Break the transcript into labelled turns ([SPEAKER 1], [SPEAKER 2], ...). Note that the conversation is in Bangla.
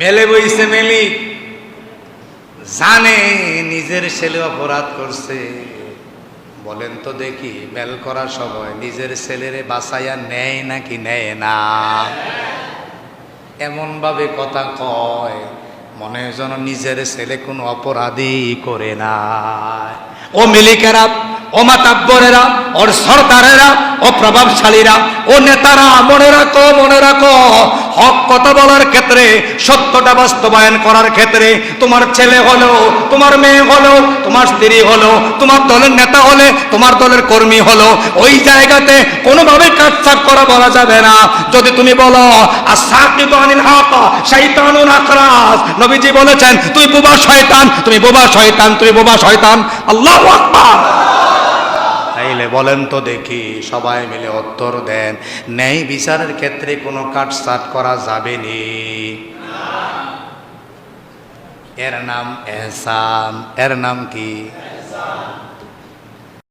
[SPEAKER 1] মেলে বইছে মেলি। জানে নিজের ছেলে অপরাধ করছে। বলেন তো দেখি, মেল করার সময় নিজের ছেলেরে বাঁচাইয়া নেয় নাকি নেয় না? এমন ভাবে কথা কয়, মনে যেন নিজের ছেলে কোনো অপরাধী করে না ও মিলিকেরা ও মাতাব্বরেরা, ওর সর্দারেরা, ও প্রভাবশালীরা, ও নেতারা, মনে রাখো মনে রাখো, হক কথা বলার ক্ষেত্রে, সত্যটা বাস্তবায়ন করার ক্ষেত্রে, তোমার ছেলে হলো, তোমার মেয়ে হলো, তোমার স্ত্রী হলো, তোমার দলের নেতা হলে, তোমার দলের কর্মী হলো, ওই জায়গাতে কোনোভাবে কাটছাট করা বলা যাবে না। যদি তুমি বলো নবীজি বলেছেন, তুই বোবা শয়তান, তুমি বোবা শয়তান, তুমি বোবা শয়তান। আল্লাহু আকবার। তাইলে বলেন তো দেখি, সবাই মিলে উত্তর দেন, ন্যায় বিচারের ক্ষেত্রে কোনো কাটছাট করা যাবে নি। এর নাম এহসান। এর নাম কি?